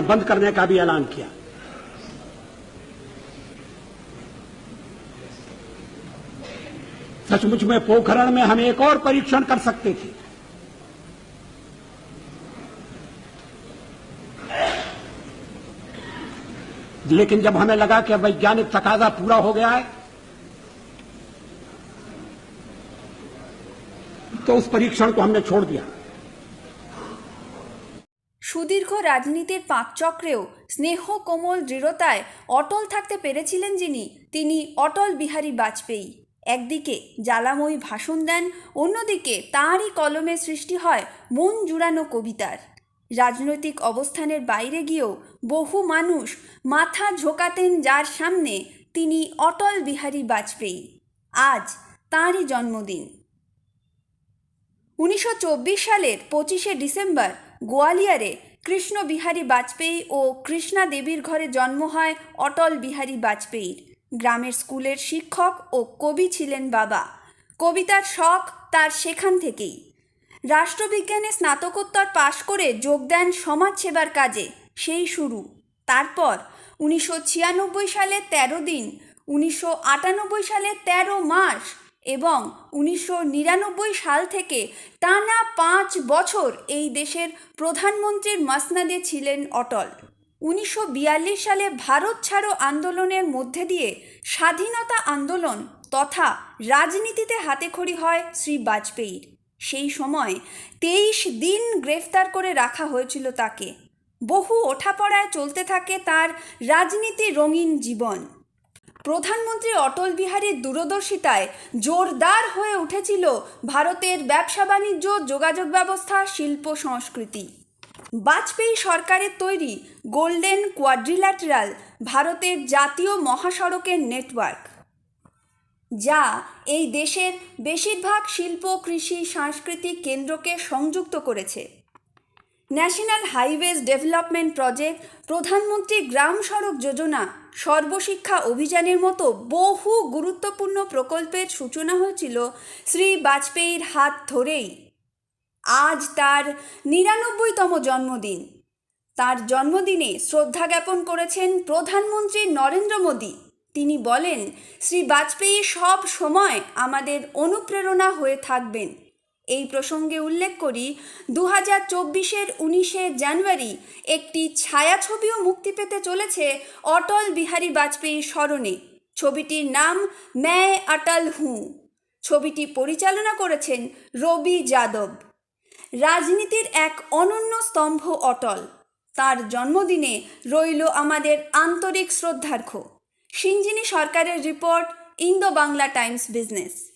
बंद करने का भी ऐलान किया। सचमुच में पोखरण में हम एक और परीक्षण कर सकते थे। लेकिन जब हमें लगा कि वैज्ञानिक तकाजा पूरा हो गया है तो उस परीक्षण को हमने छोड़ दिया। রাজনীতির পাকচক্রেও স্নেহ, কোমল দৃঢ়তায় অটল থাকতে পেরেছিলেন যিনি, তিনি অটল বিহারী বাজপেয়ী। একদিকে জ্বালাময়ী ভাষণ দেন, অন্যদিকে তাঁরই কলমে সৃষ্টি হয় মন জুড়ানো কবিতার। রাজনৈতিক অবস্থানের বাইরে গিয়েও বহু মানুষ মাথা ঝোকাতেন যার সামনে তিনি অটল বিহারী বাজপেয়ী। আজ তাঁরই জন্মদিন। উনিশশো চব্বিশ সালের পঁচিশে ডিসেম্বর গোয়ালিয়রে কৃষ্ণ বিহারী বাজপেয়ী ও কৃষ্ণা দেবীর ঘরে জন্ম হয় অটল বিহারী বাজপেয়ীর। গ্রামের স্কুলের শিক্ষক ও কবি ছিলেন বাবা। কবিতার শখ তার সেখান থেকেই। রাষ্ট্রবিজ্ঞানে স্নাতকোত্তর পাশ করে যোগ দেন সমাজসেবার কাজে, সেই শুরু। তারপর উনিশশো ছিয়ানব্বই সালে তেরো দিন, উনিশশো আটানব্বই সালে তেরো মাস এবং উনিশশো নিরানব্বই সাল থেকে টানা পাঁচ বছর এই দেশের প্রধানমন্ত্রীর মাসনাদে ছিলেন অটল। উনিশশো বিয়াল্লিশ সালে ভারত ছাড়ো আন্দোলনের মধ্যে দিয়ে স্বাধীনতা আন্দোলন তথা রাজনীতিতে হাতেখড়ি হয় শ্রী বাজপেয়ীর। সেই সময় তেইশ দিন গ্রেফতার করে রাখা হয়েছিল তাকে। বহু ওঠাপড়ায় চলতে থাকে তার রাজনীতি রঙিন জীবন। প্রধানমন্ত্রী অটল বিহারীর দূরদর্শিতায় জোরদার হয়ে উঠেছিল ভারতের ব্যবসা বাণিজ্য, যোগাযোগ ব্যবস্থা, শিল্প, সংস্কৃতি। বাজপেয়ী সরকারের তৈরি গোল্ডেন কোয়াড্রিল্যাটারাল ভারতের জাতীয় মহাসড়কের নেটওয়ার্ক, যা এই দেশের বেশিরভাগ শিল্প, কৃষি, সাংস্কৃতিক কেন্দ্রকে সংযুক্ত করেছে। ন্যাশনাল হাইওয়েজ ডেভেলপমেন্ট প্রজেক্ট, প্রধানমন্ত্রী গ্রাম সড়ক যোজনা, সর্বশিক্ষা অভিযানের মতো বহু গুরুত্বপূর্ণ প্রকল্পের সূচনা হয়েছিল শ্রী বাজপেয়ীর হাত ধরেই। আজ তার নিরানব্বইতম জন্মদিন। তার জন্মদিনে শ্রদ্ধা জ্ঞাপন করেছেন প্রধানমন্ত্রী নরেন্দ্র মোদী। তিনি বলেন, শ্রী বাজপেয়ী সব সময় আমাদের অনুপ্রেরণা হয়ে থাকবেন। এই প্রসঙ্গে উল্লেখ করি দু হাজার চব্বিশের উনিশে জানুয়ারি একটি ছায়াছবিও মুক্তি পেতে চলেছে অটল বিহারী বাজপেয়ীর স্মরণে। ছবিটির নাম ম্যায় অটল হুঁ। ছবিটি পরিচালনা করেছেন রবি যাদব। রাজনীতির এক অনন্য স্তম্ভ অটল। তার জন্মদিনে রইল আমাদের আন্তরিক শ্রদ্ধার্ঘ্য। সিঞ্জিনী সরকারের report Indo Bangla times business.